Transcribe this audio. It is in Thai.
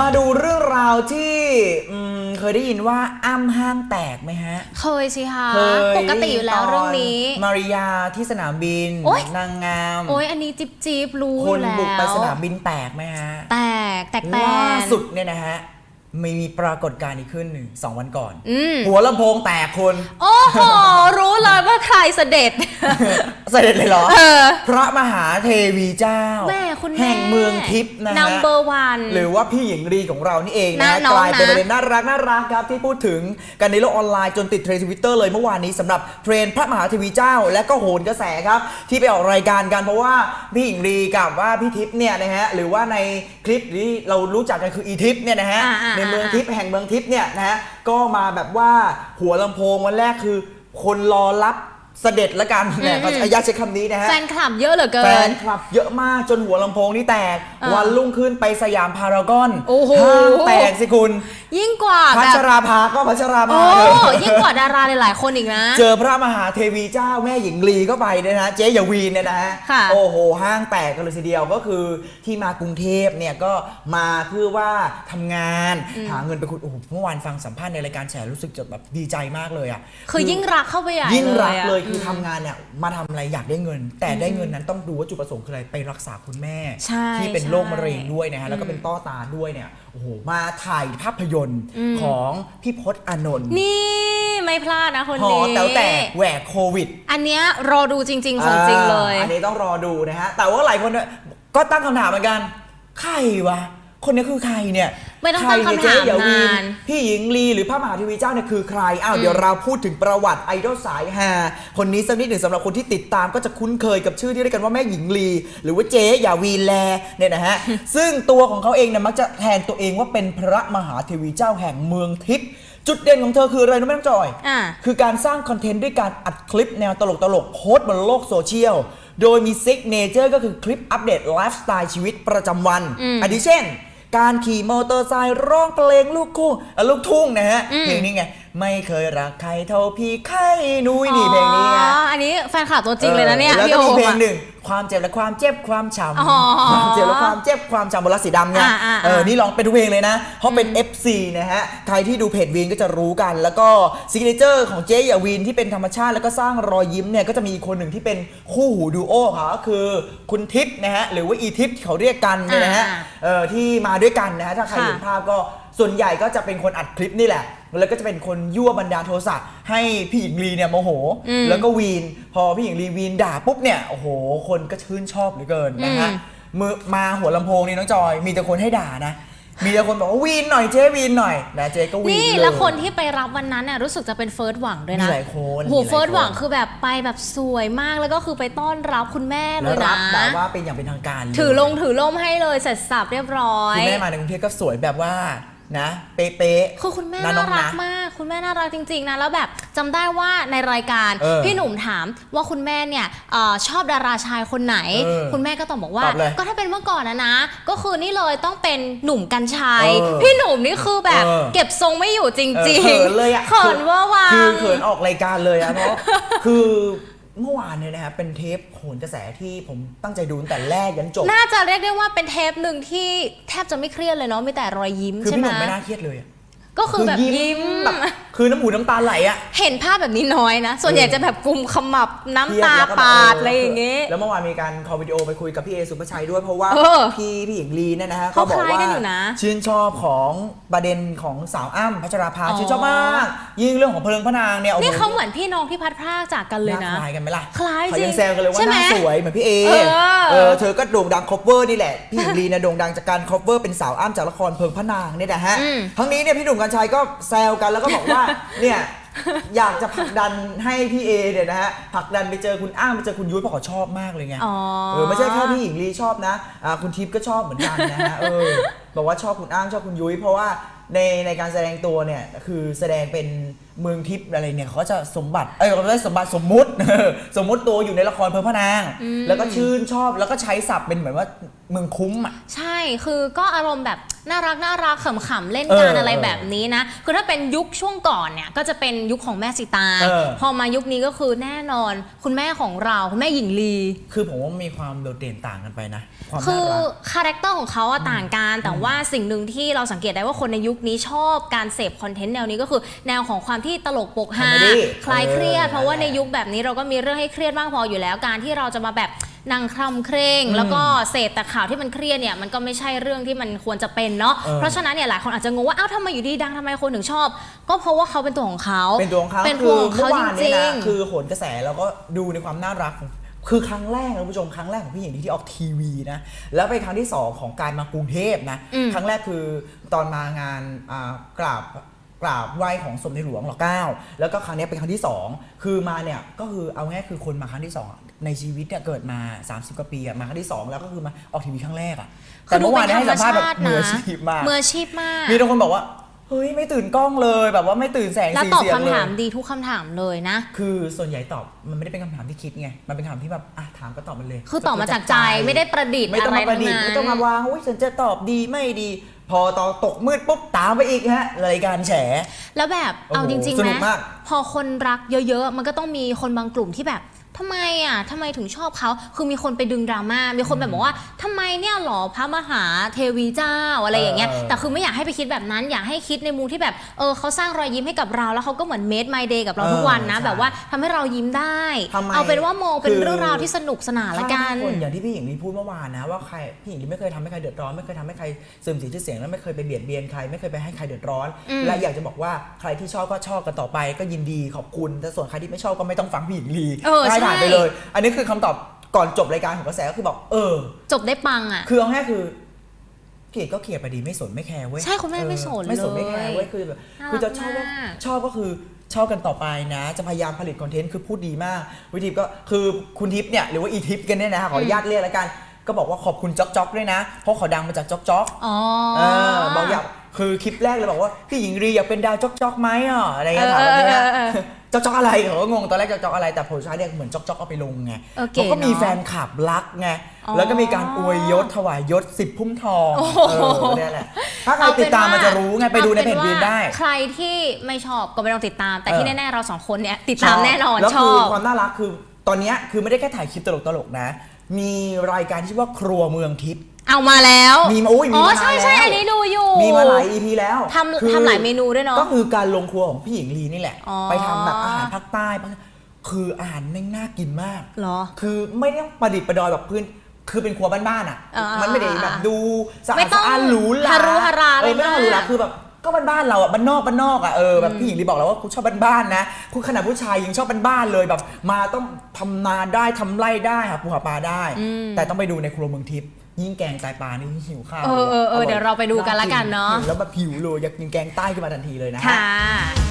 มาดูเรื่องราวที่อืมเคยได้ยินว่าอ้ำห้างแตกไหมฮะเคยสิคะเคยปกติอยู่แล้วเรื่องนี้ตมาริยาที่สนามบินโอ๊ย นางงามโอ้ยอันนี้จิ๊บจิ๊บรู้คนแล้วบุกไปสนามบินแตกไหมฮะแตกแตกแตล่ากสุดเนี่ยนะฮะ มีปรากฏการณ์นี้ขึ้นหนึ่งสองวันก่อน อืม หัวลำโพงแตกคนโอ้โห รู้เลยว่าใครเสด็จ เสด็จเลยเหรอ เออ พระมหาเทวีเจ้า แม่คุณแม่แห่งเมืองทิพย์นะฮะ number one หรือว่าพี่หญิงลีของเรานี่เองนะนะน้องกลายเป็นนะประเด็นน่ารักน่ารักครับที่พูดถึงกันในโลกออนไลน์จนติดเทรนด์ทวิตเตอร์เลยเมื่อวานนี้สำหรับเทรนด์พระมหาเทวีเจ้า และก็โหนกระแสครับ ที่ไปออกรายการกันเพราะว่าพี่หญิงลีกับว่าพี่ทิพย์เนี่ยนะฮะหรือว่าในคลิปที่เรารู้จักกันคืออีทิพย์เนี่ยนะฮะอ่าอ่าในเมืองทิพย์แห่งเมืองทิพย์เนี่ยนะฮะก็มาแบบว่าหัวลำโพงวันแรกคือ คนรอรับ เสด็จละกันเนี่ยอืมอายาใช้คำนี้นะฮะแฟนคลับเยอะเหลือเกิแฟนนคลับเยอะมากจนหัวลำโพงนี่แตก อ่าวันรุ่งขึ้นไปสยามพารากอนโอ้โห ห้างแตกสิคุณ ยิ่งกว่าพัแบบชราภาก็พัชราโอ้ภาเลยยิ่งกว่าดาราหลายๆคนอีกนะ เจอพระมหาเทวีเจ้าแม่หญิงลีก็ไปเนี่ยนะเจ๊ยาวีนเนี่ยนะฮะค่ะโอ้โหห้างแตกกันเลยทีเดียวก็คือที่มากรุงเทพเนี่ยก็มาเพื่อว่าทำงานหาเงินไปคุณโอ้โหเมื่อวานฟังสัมภาษณ์ในรายการแฉรู้สึกจะแบบดีใจมากเลยอะ คือยิ่งรักเข้าไปใหญ่ยิ่งรักอะเลยคือทำงานเนี่ยมาทำอะไรอยากได้เงิน แต่ได้เงินนั้นต้องดูว่าจุดประสงค์คืออะไรไปรักษาคุณแม่ ใช่ที่เป็นใช่โรคมะเร็งด้วยนะฮะแล้วก็เป็นต้อตาด้วยเนี่ยโอ้โหมาถ่ายภาพยนตร์ของพี่พศอานนท์นี่ไม่พลาดนะคนหอนี้แต๋วแตกแหวกโควิด อันเนี้ยรอดูจริง ๆ ของจริงเลย อ่าอันนี้ต้องรอดูนะฮะ แต่ว่าหลายคนเนี่ยก็ตั้งคำถามเหมือนกัน ใครวะ คนนี้คือใครเนี่ย ไม่ต้องใครตั้งเนี่ยคำถามเจ๊อย่าวีนนาน พี่หญิงลีหรือพระมหาเทีวีเจ้าเนี่ยคือใครอ้าวเดี๋ยวเราพูดถึงประวัติไอดอลสายฮาคนนี้สักนิดหนึ่งสำหรับคนที่ติดตามก็จะคุ้นเคยกับชื่อที่เรียกกันว่าแม่หญิงลี หรือว่าเจ๊อย่าวีนแลเนี่ยนะฮะ ซึ่งตัวของเขาเองเนี่ยมักจะแทนตัวเองว่าเป็นพระมหาเทวีเจ้าแห่งเมืองทิพย์จุดเด่นของเธอคืออะไรรู้ไหมน้องจอย อ่า คือการสร้างคอนเทนต์ด้วยการอัดคลิปแนวตลกๆโพสต์บนโลกโซเชียล โดยมีซิกเนเจอร์ก็คือคลิปอัปเดตไลฟ์สไตล์ชีวิตประจำวันอืมอาทิเช่น การขี่มอเตอร์ไซค์ร้องเพลงลูกคู่อะลูกทุ่งนะฮะอืม เพลงนี้ไงไม่เคยรักใครเท่าพี่ไข่นุ้ยนี่เพลงนี้ไงอ๋ออันนี้แฟนคลับตัวจริงเลยนะเนี่ยแล้วพี่ก็โอมีมเพลงอะหนึ่ง ความเจ็บและความเจ็บความช้อ๋อำความเจ็บและความเจ็บความช้ำบนรักสีดำเนี่ยอ่าอ่าเอออ่านี่ร้องเป็นทุกเพลงเลยนะ เพราะเป็น FC นะฮะ ใครที่ดูเพจวีนก็จะรู้กัน แล้วก็ซิกเนเจอร์ของเจ๊ยาวีนที่เป็นธรรมชาติแล้วก็สร้างรอยยิ้มเนี่ยก็จะมีอีกคนหนึ่งที่เป็นคู่หูดูโอค่ะก็คือคุณทิพย์นะฮะหรือว่าอีทิพย์ที่เขาเรียกกันเนี่ยนะฮะอ่าเออที่มาด้วยกันนะฮะถ้าใครค่ะเห็นภาพก็ ส่วนใหญ่ก็จะเป็นคนอัดคลิปนี่แหละ แล้วก็จะเป็นคนยั่วบันดาลโทสะให้พี่หญิงลีเนี่ยโมโห อืมแล้วก็วีน พอพี่หญิงลีวีนด่าปุ๊บเนี่ยโอ้โห คนก็ชื่นชอบเหลือเกินนะฮะอืม มือมาหัวลำโพงนี่น้องจอย มีแต่คนให้ด่านะ มีแต่คนบอกว่าวีนหน่อยเจ๊วีนหน่อยนะเจ๊ก็วีนนี่เลยแล้วคนที่ไปรับวันนั้นน่ะรู้สึกจะเป็นเฟิร์สหวังด้วยนะมีหลายคนโหมีหลายคน เฟิร์สหวังคือแบบไปแบบสวยมากแล้วก็คือไปต้อนรับคุณแม่เลแล้วยรันะ บแบบว่าเป็นอย่างเป็นทางการเยถือลงถือล่มให้เลยเสร็จสับเรียบร้อย คุณแม่มาในกรุงเทพก็สวยแบบว่า นะ เป๊ะๆคือคุณแม่ะน่าน้องรักนะมาก คุณแม่น่ารักจริง ๆนะแล้วแบบจำได้ว่าในรายการเออพี่หนุ่มถามว่าคุณแม่เนี่ยเออชอบดาราชายคนไหน เออคุณแม่ก็ตอบบอกว่า ตอบเลยก็ถ้าเป็นเมื่อก่อนนะนะ ก็คือนี่เลยต้องเป็นหนุ่มกัญชัยเออพี่หนุ่มนี่คือแบบเออ เก็บทรงไม่อยู่จเอริองเขินเลยอะเขินว่าวัง คือเขินออกรายการเลยอะเพราะ คือ เมื่อวานเนี่ยนะครับเป็นเทปโหนกระแสที่ผมตั้งใจดูตั้งแต่แรกยันจบน่าจะเรียกได้ว่าเป็นเทปหนึ่งที่แทบจะไม่เครียดเลยเนาะมีแต่รอยยิ้มคือใช่พี่ไหหม นุ่มไม่น่าเครียดเลยอะ ก็คือแบบยิ้มแบบคือน้ำหูน้ำตาไหลอะเห็นภาพแบบนี้น้อยนะ ส่วนใหญ่เออจะแบบกุมขมับน้ำตาเครียดแล้วก็แบบปาดเอะไรอย่างเงี้ยแล้วเมื่อวานมีการคอลวิดีโอไปคุยกับพี่เอสุภาชัยด้วยเพราะว่าเออพี่พี่หญิงลีเนี่ยนะฮะเขาก็บอกคล้ายว่ากันอยู่นะชื่นชอบของประเด็นของสาวอ้ำพัชราภาอ๋อชื่นชอบมากยิ่งเรื่องของเพลิงพระนางเนี่ยโอ้โหนี่เขาเหมือนพี่น้องที่พัดพรากจากกันเลยหนะน้าคล้ายกันไหมล่ะคล้ายเขาจริยังงแซวกันเลยว่าใช่หไหมน้าสวยเหมือนพี่เอเออเออเธอก็โด่งดัง cover นี่แหละพี่หญิงลีเนี่ยโด่งดังจากการ cover เป็นสาวอ้ำจากละครเพลิงพระนางเนี่ยนะฮะอืมทั้งนี้เนี่ยพี่หนุ่มกัญชัยก็แซวกันแล้วก็บอกว่า เนี่ยอยากจะผลักดันให้พี่เอเนี่ยนะฮะผลักดันไปเจอคุณอ้ำไปเจอคุณยุ้ยเพราะเขาชอบมากเลยไงอ๋อ เออไม่ใช่แค่พี่หญิงลีชอบนะอ่าคุณทิพย์ก็ชอบเหมือนกันนะฮะเออบอกว่าชอบคุณอ้ำชอบคุณยุ้ยเพราะว่าในในการแสดงตัวเนี่ยคือแสดงเป็นเมืองทิพย์อะไรเนี่ยเขาจะสมบัติเอ้ยเขาได้สมบัติสมมุติ สมมุติตัวอยู่ในละครเพลิงพระนางแล้วก็ชื่นชอบแล้วก็ใช้ศัพท์เป็นเหมือนว่าเมืองคุ้มอะ ใช่ คือก็อารมณ์แบบน่ารักน่ารักขำๆเล่นกันเออออะไรแบบนี้นะ คือถ้าเป็นยุคช่วงก่อนเนี่ยก็จะเป็นยุคของแม่สิตางเออ พอมายุคนี้ก็คือแน่นอน คุณแม่ของเราคุณแม่หญิงลี คือผมว่ามีความโดดเด่นต่างกันไปนะ ความคืน่าอรัก คาแรคเตอร์ของเขาอะต่างกัน แต่ว่าสิ่งหนึ่งที่เราสังเกตได้ว่าคนในยุคนี้ชอบการเสพคอนเทนต์แนวนี้ก็คือ แนวของความที่ตลกปกฮา Comedy คลายเครียด เออเพราะว่านั่นแหในละยุคแบบนี้เราก็มีเรื่องให้เครียดมากพออยู่แล้วการที่เราจะมาแบบ นั่งคลำเคร่งอืมแล้วก็เสพแต่ข่าวที่มันเครียดเนี่ยมันก็ไม่ใช่เรื่องที่มันควรจะเป็นเนาะเออเพราะฉะนั้นเนี่ยหลายคนอาจจะงงว่าอ้าวทำไมอยู่ดีดังทำไมคนถึงชอบ ก็เพราะว่าเขาเป็นตัวของเขาเป็นตัวของเขาเป็นคืตัวอของเมื่เขาอจวานริเนี่ยงนะคือโหนกระแสเราก็ดูในความน่ารักของคือครั้งแรกนะคุณผู้ชมครั้งแรกของพี่หญิงที่ออกทีวีนะแล้วเป็นครั้งที่สองของการมากรุงเทพนะอืม ครั้งแรกคือตอนมางานอ่ากราบ กราบไหว้ของสมเด็จหลวงรอเก้าแล้วก็ครั้งนี้เป็นครั้งที่สองคือมาเนี่ยก็คือเอาง่ายคือคนมาครั้งที่สองในชีวิตเนี่ยเกิดมา 30กว่าปีอะมาครั้งที่สองแล้วก็คือมาออกทีวีครั้งแรกอะแต่เมื่อวานเนยให้สัมภาษณ์แบบมืออาชีพมากมืออาชีพมากมีทุกคนบอกว่า เฮ้ยไม่ตื่นกล้องเลยแบบว่าไม่ตื่นแสงแล้วสีตอบเสียงคำเลถายมดีทุกคำถามเลยนะ คือส่วนใหญ่ตอบมันไม่ได้เป็นคำถามที่คิดไงมันเป็นคำถามที่แบบอะถามก็ตอบมันเลยคือตอบมาจากใจไม่ได้ประดิษฐ์ไม่ต้องอะไรมาประดิษฐ์ทั้ไม่นั้นต้องมาวางอุ้ยฉันจะตอบดีไม่ดี พอตอนตกมืดปุ๊บตามไปอีกฮะรายการแฉ แล้วแบบโอ้โหเอาจริงสๆนุนะกมาก พอคนรักเยอะๆ มันก็ต้องมีคนบางกลุ่มที่แบบ ทำไมอะทำไมถึงชอบเขาคือมีคนไปดึงดราม่ามีคนแบบบอกว่าทำไมเนี่ยหรอพระมหาเทวีเจ้าอะไรอย่างเงี้ยเออ แต่คือไม่อยากให้ไปคิดแบบนั้น อยากให้คิดในมุมที่แบบเออเขาสร้างรอยยิ้มให้กับเราแล้วเขาก็เหมือนเมดไมเดย์กับเราทุกวันนะ เออใช่แบบว่าทำให้เรายิ้มได้ ทำไมเอาเป็นว่ามองเป็นคือ เรื่องราวที่สนุกสนานละกัน ถ้าคนอย่างที่พี่หญิงลีพูดเมื่อวานนะว่าใครพี่หญิงลีไม่เคยทำให้ใครเดือดร้อน ไม่เคยทำให้ใครเสื่อมเสียชื่อเสียงแล้วไม่เคยไปเบียดเบียนใครไม่เคยไปให้ใครเดือดร้อน อืม และอยากจะบอกว่าใครที่ชอบก็ชอบกันต่อไป ก็ยินดีขอบคุณแต่ส่วนใครที่ไม่ชอบก็ไม่ต้องฟังพี่หญิงลีเออให้ใช่ผ่านไปเลย อันนี้คือคำตอบก่อนจบรายการของกระแสก็คือบอกเออ จบได้ปังอะ คือเอาง่ายคือเกลียดก็เกลียดไปดีไม่สนไม่แคร์เว้ยใช่คุณแม่เออไม่สนไม่สนไม่แคร์เลยเว้ยคือแบบน่ารักคือจะชอบว่ามาก ชอบก็คือชอบกันต่อไปนะ จะพยายามผลิตคอนเทนต์คือพูดดีมาก วิธีก็คือคุณทิพย์เนี่ยหรือว่าอีทิพย์กันเนี่ยนะขออนุญาตเรียกแล้วกัน ก็บอกว่าขอบคุณจ๊อกจ๊อกด้วยนะ เพราะเขาดังมาจากจ๊อกจ๊อก อ๋อ เออบอกอยากคือคลิปแรกเลยบอกว่า พี่หญิงรีอยากเป็นดาวจ๊อกจ๊อกไหมอะอะไรเงี้ยถามแบบเนี้ยเออเออเออเออ จ๊อกจ๊อกอะไรเขาก็งงตอนแรกจ๊อกจ๊อกอะไรแต่ผลสุดท้ายเนี่ยเหมือนจ๊อกจ๊อกเอาไปลงไงเออเก๋เขาก็มีเนอะ แฟนคลับรักไงอ๋อแล้วก็มีการอวยยศถวายยศสิบพุ่มทองโอ้โหเออเนี่ยแหละถ้าใครติดตามมันจะรู้ไงไปดูในเพจอาวีป็นว่าได้ ใครที่ไม่ชอบก็ไม่ต้องติดตาม แต่เออที่แน่ๆเราสองคนเนี่ยติดตามแน่นอนแล้วชคืออบความน่ารักคือตอนเนี้ยคือไม่ได้แค่ถ่ายคลิปตลกๆนะ มีรายการที่ชื่อว่าครัวเมืองทิพย์ เอามาแล้วมีมาอุ้ยมีอ๋อมานานใช่ใช่แล้ว อันนี้ดูอยู่ มีมาหลาย EP แล้วทำคือทำหลายเมนูด้วยเนาะก็คือการลงครัวของพี่หญิงลีนี่แหละ อ๋อไปทำแบบอาหารภาคใต้คืออาหารแม่งน่ากินมากเหรอคือไม่ต้องประดิษฐ์ประดอยแบบพื้น คือเป็นครัวบ้านๆอะ อ่ามัมันไม่ได้แบบดูสะไม่อาดต้องสะอาดหรูหราฮารุฮาราเออไม่ต้องฮารุฮาราเลยนะคือแบบ ก็บ้านๆเราอะบ้านนอกบ้านนอกอะเออแบบพี่หญิงลีบอกแล้วว่าคุณชอบบ้านๆนะคุณขนาดผู้ชายยังชอบบ้านๆเลยแบบ มาต้องทำนาได้ทำไร่ได้หาปูหาปลาได้แต่ต้องไปดูในครัวเมืองทิพย์ยิ่งแกงไตปลานี่ยิ่งหิวข้าวเออเออเออลเดี๋ยวเราไปดูกันละกันเนาะห็แล้วแบบหิวเลยอยากกินแกงใต้ขึ้นมาทันทีเลยนะฮะค่ะ